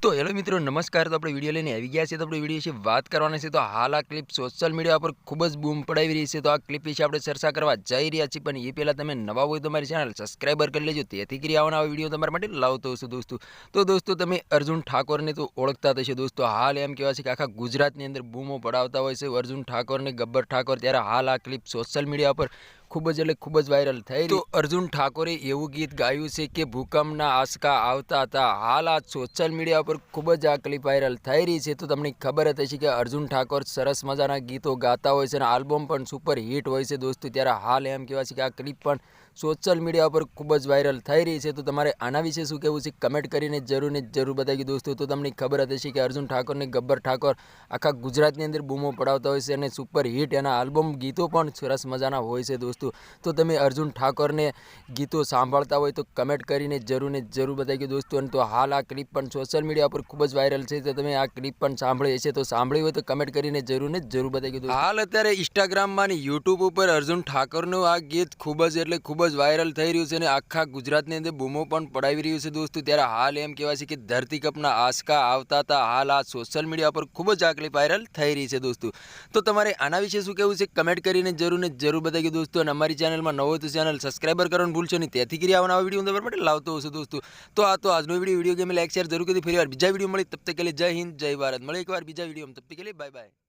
તો હેલો મિત્રો, નમસ્કાર. તો આપણે વીડિયો લઈને આવી ગયા છે તો આપણે વીડિયો વિશે વાત કરવાની છે. તો હાલ આ ક્લિપ સોશિયલ મીડિયા પર ખૂબ જ બૂમ પડાવી રહી છે. તો આ ક્લિપ વિશે આપણે ચર્ચા કરવા જઈ રહ્યા છીએ. પણ એ પહેલાં તમે નવા હોય તો મારી ચેનલ સબસ્ક્રાઈબર કરી લેજો. તેથી કરી આવવાના આવા વીડિયો તમારા માટે લાવતો હશું દોસ્તો. તો દોસ્તો, તમે અર્જુન ઠાકોરને તો ઓળખતા થશે દોસ્તો. હાલ એમ કહેવાય છે કે આખા ગુજરાતની અંદર બૂમો પડાવતા હોય છે. અર્જુન ઠાકોર ને ગબ્બર ઠાકોર. ત્યારે હાલ આ ક્લિપ સોશિયલ મીડિયા પર ખૂબ જ એટલે ખૂબ જ વાયરલ થઈ તો અર્જુન ઠાકોરે એવું ગીત ગાયું છે કે ભૂકંપના આંચકા આવતા હતા. હાલ આ સોશિયલ મીડિયા પર ખૂબ જ આ ક્લિપ વાયરલ થઈ રહી છે. તો તમને ખબર હતી છે કે અર્જુન ઠાકોર સરસ મજાના ગીતો ગાતા હોય છે અને આલ્બમ પણ સુપર હિટ હોય છે. દોસ્તો, ત્યારે હાલ એમ કહેવાય છે કે આ ક્લિપ પણ સોશિયલ મીડિયા પર ખૂબ જ વાયરલ થઈ રહી છે. તો તમારે આના વિશે શું કહેવું છે? કમેન્ટ કરીને જરૂર ને જરૂર બતાવી દોસ્તો. તો તમને ખબર હતી હશે કે અર્જુન ઠાકોરને ગબ્બર ઠાકોર આખા ગુજરાતની અંદર બૂમો પડાવતા હોય છે અને સુપર હિટ એના આલ્બમ ગીતો પણ સરસ મજાના હોય છે દોસ્તો. તો તમે અર્જુન ઠાકોરને ગીતો સાંભળતા હોય તો કમેન્ટ કરીને જરૂર ને જરૂર બતાવી દોસ્તો. અને તો હાલ આ ક્લિપ પણ સોશિયલ મીડિયા પર ખૂબ જ વાયરલ છે. તો તમે આ ક્લિપ પણ સાંભળી છે તો સાંભળી હોય તો કમેન્ટ કરીને જરૂર ને જરૂર બતાવી દોસ્તો. હાલ અત્યારે ઇન્સ્ટાગ્રામમાં અને યુટ્યુબ ઉપર અર્જુન ઠાકોરનું આ ગીત ખૂબ જ એટલે ખૂબ જ વાયરલ થઈ રહ્યું છે અને આખા ગુજરાતની અંદર બૂમો પણ પડાવી રહ્યું છે દોસ્તો. ત્યારે હાલ એમ કહેવાય છે કે ધરતી કપના આંચકા આવતા હતા. હાલ આ સોશિયલ મીડિયા પર ખૂબ જ આકલી વાયરલ થઈ રહી છે દોસ્તો. તો તમારે આના વિશે શું કહેવું છે? કમેન્ટ કરીને જરૂર ને જરૂર બતાવીએ દોસ્તો. અને અમારી ચેનલમાં નવો તો ચેનલ સબસ્ક્રાઈબર કરવાનું ભૂલશો નહીં. તેથી કરી આવવાના વીડિયો તમારા માટે લાવતો હશે દોસ્તો. તો આ તો આજનો video video game like share જરૂર કરી ફરી વાર બીજા વીડિયો મળી. તબ તક કે જય હિન્દ, જય ભારત. મળે એકવાર બીજા વીડિયો તબ તક બાય બાય